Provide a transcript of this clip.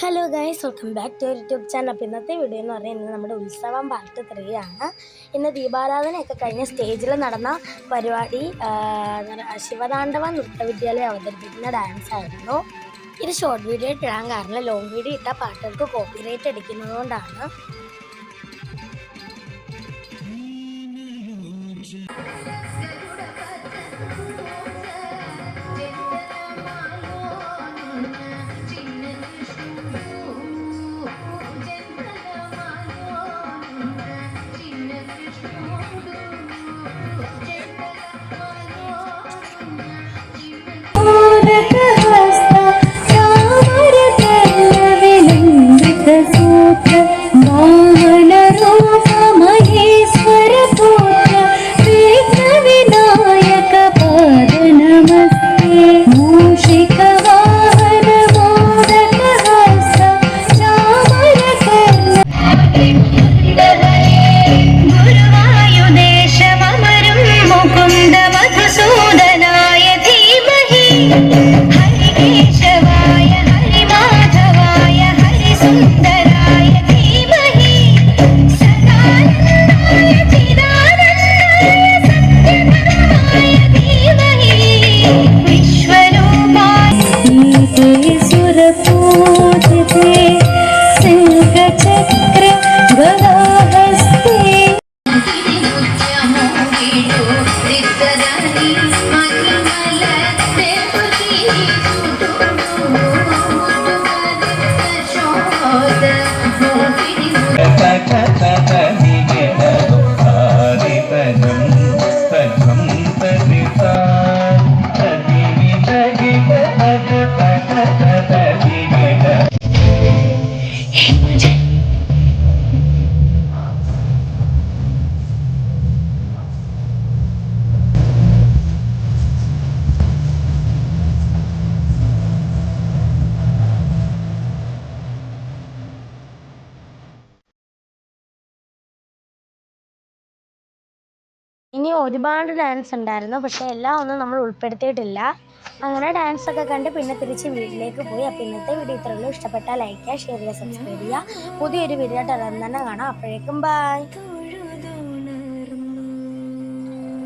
Hello guys welcome back to YouTube channel അപ്പോൾ ഇന്നത്തെ video എന്ന് പറയുന്നത് നമ്മുടെ ഉത്സവം പാർട്ട് ത്രീ ആണ്. ഇന്ന് ദീപാരാധനയൊക്കെ കഴിഞ്ഞ സ്റ്റേജിൽ നടന്ന പരിപാടി ശിവതാണ്ഡവ നൃത്തവിദ്യാലയം അവതരിപ്പിക്കുന്ന ഡാൻസ് ആയിരുന്നു. ഇത് ഷോർട്ട് വീഡിയോ ഇടാൻ കാരണം ലോങ് വീഡിയോ ഇട്ട പാട്ടുകൾക്ക് കോപ്പിറൈറ്റ് അടിക്കുന്നതുകൊണ്ടാണ് ഗുരുവായുദേശമമരും सुरपूजिते सिंहचक्र गदाहस्ते Ta ta ta ta ഇനി ഒരുപാട് ഡാൻസ് ഉണ്ടായിരുന്നു പക്ഷേ എല്ലാം ഒന്നും നമ്മൾ ഉൾപ്പെടുത്തിയിട്ടില്ല. അങ്ങനെ ഡാൻസ് ഒക്കെ കണ്ട് പിന്നെ തിരിച്ച് വീട്ടിലേക്ക് പോയി. അപ്പം ഇന്നത്തെ വീഡിയോ ഇത്രയുള്ളൂ ഇഷ്ടപ്പെട്ടാൽ ലൈക്ക് ചെയ്യുക ഷെയർ ചെയ്യുക സബ്സ്ക്രൈബ് ചെയ്യുക. പുതിയൊരു വീഡിയോ ആയിട്ട് തന്നെ കാണാം. അപ്പോഴേക്കും ബൈ